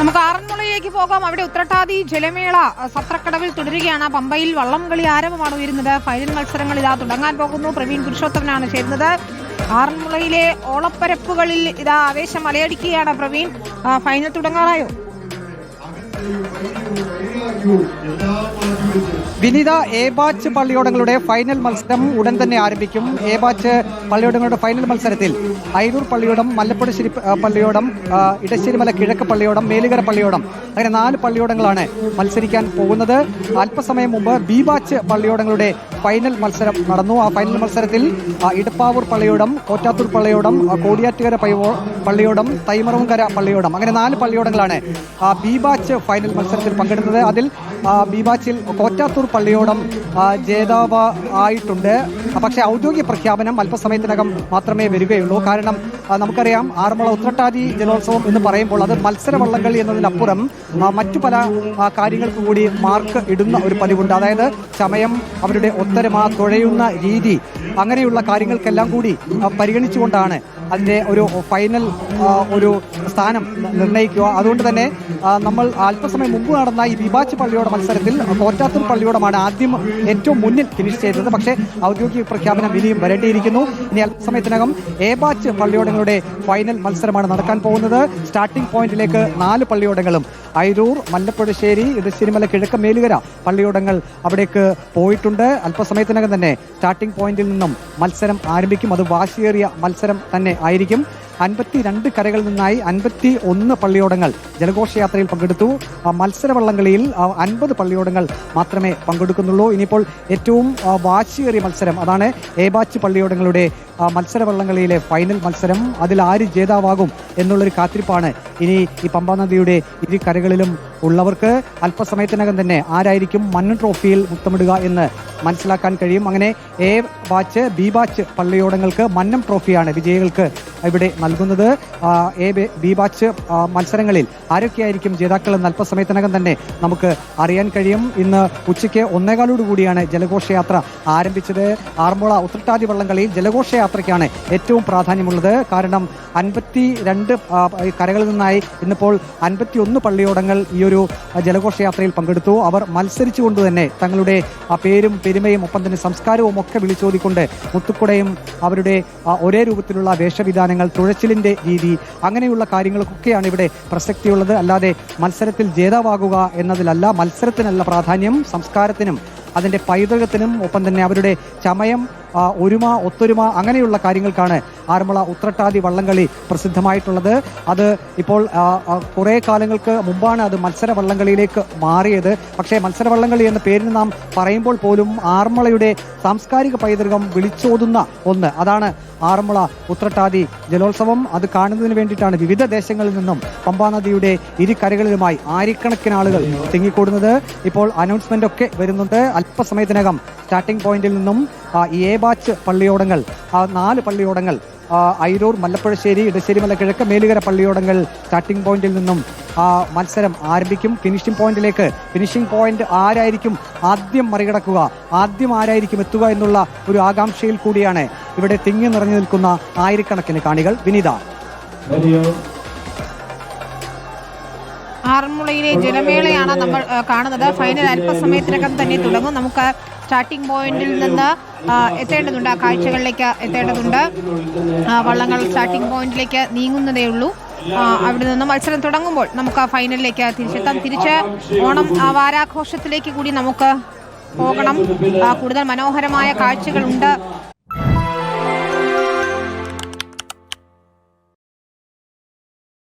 നമുക്ക് ആറന്മുളയിലേക്ക് പോകാം. അവിടെ ഉത്രട്ടാതി ജലമേള സത്രക്കടവിൽ തുടരുകയാണ്. പമ്പയിൽ വള്ളംകളി കളി ആരവമാണ് ഉയരുന്നത്. ഫൈനൽ മത്സരങ്ങൾ ഇതാ തുടങ്ങാൻ പോകുന്നു. പ്രവീൺ പുരുഷോത്തമനാണ് ചേരുന്നത്. ആറന്മുളയിലെ ഓളപ്പരപ്പുകളിൽ ഇതാ ആവേശം അലയടിക്കുകയാണ് പ്രവീൺ. ഫൈനൽ തുടങ്ങാറായോ? വിനിത എ ബാച്ച് പള്ളിയോടങ്ങളുടെ ഫൈനൽ മത്സരം ഉടൻ തന്നെ ആരംഭിക്കും. എ ബാച്ച് പള്ളിയോടങ്ങളുടെ ഫൈനൽ മത്സരത്തിൽ അയിരൂർ പള്ളിയോടം മല്ലപ്പുഴശ്ശേരി ആ, പള്ളിയോടം ഇടശ്ശേരിമല കിഴക്ക് പള്ളിയോടം മേലുകര പള്ളിയോടം അങ്ങനെ നാല് പള്ളിയോടങ്ങളാണ് മത്സരിക്കാൻ പോകുന്നത്. അല്പസമയം മുമ്പ് ബി ബാച്ച് പള്ളിയോടങ്ങളുടെ ഫൈനൽ മത്സരം നടന്നു. ആ ഫൈനൽ മത്സരത്തിൽ ഇടപ്പാവൂർ പള്ളിയോടം കോറ്റാത്തൂർ പള്ളിയോടം കോടിയാറ്റുകര പള്ളിയോടം തൈമറവുംകര പള്ളിയോടം അങ്ങനെ നാല് പള്ളിയോടങ്ങളാണ് ബി ബാച്ച് ഫൈനൽ മത്സരത്തിൽ പങ്കെടുത്തത്. അതിൽ ബീമാച്ചിൽ കോറ്റാത്തൂർ പള്ളിയോടം ജേതാവ് ആയിട്ടുണ്ട്. പക്ഷേ ഔദ്യോഗിക പ്രഖ്യാപനം അല്പസമയത്തിനകം മാത്രമേ വരികയുള്ളൂ. കാരണം നമുക്കറിയാം ആറന്മുള ഉത്രട്ടാതി ജലോത്സവം എന്ന് പറയുമ്പോൾ അത് മത്സരവള്ളങ്ങൾ എന്നതിനപ്പുറം മറ്റു പല കാര്യങ്ങൾക്ക് കൂടി മാർക്ക് ഇടുന്ന ഒരു പതിവുണ്ട്. അതായത് ചമയം അവരുടെ ഒത്തരമ തുഴയുന്ന രീതി അങ്ങനെയുള്ള കാര്യങ്ങൾക്കെല്ലാം കൂടി പരിഗണിച്ചുകൊണ്ടാണ് അതിന്റെ ഒരു ഫൈനൽ ഒരു സ്ഥാനം നിർണയിക്കുക. അതുകൊണ്ട് തന്നെ നമ്മൾ അല്പസമയം മുമ്പ് നടന്ന ഈ വിവാച്ച് പള്ളിയുടെ മത്സരത്തിൽ കോറ്റാത്തൂർ പള്ളിയോടമാണ് ആദ്യം ഏറ്റവും മുന്നിൽ ഫിനിഷ് ചെയ്തത്. പക്ഷേ ഔദ്യോഗിക പ്രഖ്യാപനം ഇനിയും വരേണ്ടിയിരിക്കുന്നു. ഇനി അല്പസമയത്തിനകം എ ബാച്ച് പള്ളിയോടങ്ങളുടെ ഫൈനൽ മത്സരമാണ് നടക്കാൻ പോകുന്നത്. സ്റ്റാർട്ടിംഗ് പോയിന്റിലേക്ക് നാല് പള്ളിയോടങ്ങളും അയിരൂർ മല്ലപ്പുഴശ്ശേരി ഇടശ്ശേരിമല കിഴക്ക് മേലുകര പള്ളിയോടങ്ങൾ അവിടേക്ക് പോയിട്ടുണ്ട്. അല്പസമയത്തിനകം തന്നെ സ്റ്റാർട്ടിംഗ് പോയിന്റിൽ നിന്നും മത്സരം ആരംഭിക്കും. അത് വാശിയേറിയ മത്സരം തന്നെ ആയിരിക്കും. അൻപത്തി രണ്ട് കരകളിൽ നിന്നായി അൻപത്തി ഒന്ന് പള്ളിയോടങ്ങൾ ജലഘോഷയാത്രയിൽ പങ്കെടുത്തു. ആ, മത്സര വള്ളംകളിയിൽ അൻപത് പള്ളിയോടങ്ങൾ മാത്രമേ പങ്കെടുക്കുന്നുള്ളൂ. ഇനിയിപ്പോൾ ഏറ്റവും വാശിയേറിയ മത്സരം അതാണ് ഏബാച്ച് പള്ളിയോടങ്ങളുടെ മത്സരവള്ളംകളിയിലെ മത്സര വള്ളംകളിയിലെ ഫൈനൽ മത്സരം. അതിൽ ആര് ജേതാവാകും എന്നുള്ളൊരു കാത്തിരിപ്പാണ് ഇനി ഈ പമ്പാനദിയുടെ ഇരു കരകളിലും ഉള്ളവർക്ക് അല്പസമയത്തിനകം തന്നെ ആരായിരിക്കും മണ്ണ് ട്രോഫിയിൽ മുത്തമിടുക എന്ന് മനസ്സിലാക്കാൻ കഴിയും. അങ്ങനെ എ ബാച്ച് ബി ബാച്ച് പള്ളിയോടങ്ങൾക്ക് മന്നം ട്രോഫിയാണ് വിജയികൾക്ക് ഇവിടെ നൽകുന്നത്. എ ബി- ബാച്ച് മത്സരങ്ങളിൽ ആരൊക്കെയായിരിക്കും ജേതാക്കൾ എന്ന് അല്പസമയത്തിനകം തന്നെ നമുക്ക് അറിയാൻ കഴിയും. ഇന്ന് ഉച്ചയ്ക്ക് ഒന്നേകാലോട് കൂടിയാണ് ജലഘോഷയാത്ര ആരംഭിച്ചത്. ആറന്മുള ഉത്രട്ടാതി വള്ളംകളിയിൽ ജലഘോഷയാത്രയ്ക്കാണ് ഏറ്റവും പ്രാധാന്യമുള്ളത്. കാരണം അൻപത്തി രണ്ട് കരകളിൽ നിന്നായി ഇന്നിപ്പോൾ അൻപത്തി ഒന്ന് പള്ളിയോടങ്ങൾ ഈ ഒരു ജലഘോഷയാത്രയിൽ പങ്കെടുത്തു. അവർ മത്സരിച്ചുകൊണ്ട് തന്നെ തങ്ങളുടെ ആ പേരും പെരുമയും ഒപ്പം തന്നെ സംസ്കാരവും ഒക്കെ വിളിച്ചോതിക്കൊണ്ട് മുത്തുക്കുടയും അവരുടെ ഒരേ രൂപത്തിലുള്ള വേഷവിധാനങ്ങൾ തുഴച്ചിലിന്റെ രീതി അങ്ങനെയുള്ള കാര്യങ്ങൾക്കൊക്കെയാണ് ഇവിടെ പ്രസക്തിയുള്ളത്. അല്ലാതെ മത്സരത്തിൽ ജേതാവാകുക എന്നതിലല്ല മത്സരത്തിനല്ല പ്രാധാന്യം സംസ്കാരത്തിനും അതിന്റെ പൈതൃകത്തിനും ഒപ്പം തന്നെ അവരുടെ ചമയം ഒരുമ ഒത്തൊരുമ അങ്ങനെയുള്ള കാര്യങ്ങൾക്കാണ് ആറന്മുള ഉത്രട്ടാതി വള്ളംകളി പ്രസിദ്ധമായിട്ടുള്ളത്. അത് ഇപ്പോൾ കുറേ കാലങ്ങൾക്ക് മുമ്പാണ് അത് മത്സര വള്ളംകളിയിലേക്ക് മാറിയത്. പക്ഷേ മത്സര വള്ളംകളി എന്ന പേരിന് നാം പറയുമ്പോൾ പോലും ആറന്മുളയുടെ സാംസ്കാരിക പൈതൃകം വിളിച്ചോതുന്ന ഒന്ന്. അതാണ് ആറന്മുള ഉത്രട്ടാതി ജലോത്സവം. അത് കാണുന്നതിന് വേണ്ടിയിട്ടാണ് വിവിധ ദേശങ്ങളിൽ നിന്നും പമ്പാനദിയുടെ ഇരുകരകളിലുമായി കരകളിലുമായി ആയിരക്കണക്കിന് ആളുകൾ തിങ്ങിക്കൂടുന്നത്. ഇപ്പോൾ അനൗൺസ്മെന്റ് ഒക്കെ വരുന്നുണ്ട്. അല്പസമയത്തിനകം സ്റ്റാർട്ടിംഗ് പോയിന്റിൽ നിന്നും എ ബാച്ച് പള്ളിയോടങ്ങൾ ആ നാല് പള്ളിയോടങ്ങൾ ഐരൂർ മല്ലപ്പുഴശ്ശേരി ഇടശ്ശേരി മല കിഴക്ക് മേലുകര പള്ളിയോടങ്ങൾ സ്റ്റാർട്ടിംഗ് പോയിന്റിൽ നിന്നും ആ മത്സരം ആരംഭിക്കും. ഫിനിഷിംഗ് പോയിന്റിലേക്ക് ഫിനിഷിംഗ് പോയിന്റ് ആരായിരിക്കും ആദ്യം മറികടക്കുക ആദ്യം ആരായിരിക്കും എത്തുക എന്നുള്ള ഒരു ആകാംക്ഷയിൽ കൂടിയാണ് ഇവിടെ തിങ്ങി നിറഞ്ഞു നിൽക്കുന്ന ആയിരക്കണക്കിന് കാണികൾ. വിനിത. ആറന്മുളയിലെ ജലമേളയാണ് നമ്മൾ കാണുന്നത്. ഫൈനൽ അല്പസമയത്തിനകം തന്നെ തുടങ്ങും. നമുക്ക് സ്റ്റാർട്ടിംഗ് പോയിന്റിൽ നിന്ന് എത്തേണ്ടതുണ്ട്. ആ കാഴ്ചകളിലേക്ക് എത്തേണ്ടതുണ്ട്. വള്ളങ്ങൾ സ്റ്റാർട്ടിംഗ് പോയിന്റിലേക്ക് നീങ്ങുന്നതേ ഉള്ളൂ. അവിടെ നിന്ന് മത്സരം തുടങ്ങുമ്പോൾ നമുക്ക് ആ ഫൈനലിലേക്ക് തിരിച്ചെത്താം. തിരിച്ച് ഓണം വാരാഘോഷത്തിലേക്ക് കൂടി നമുക്ക് പോകണം. കൂടുതൽ മനോഹരമായ കാഴ്ചകളുണ്ട്.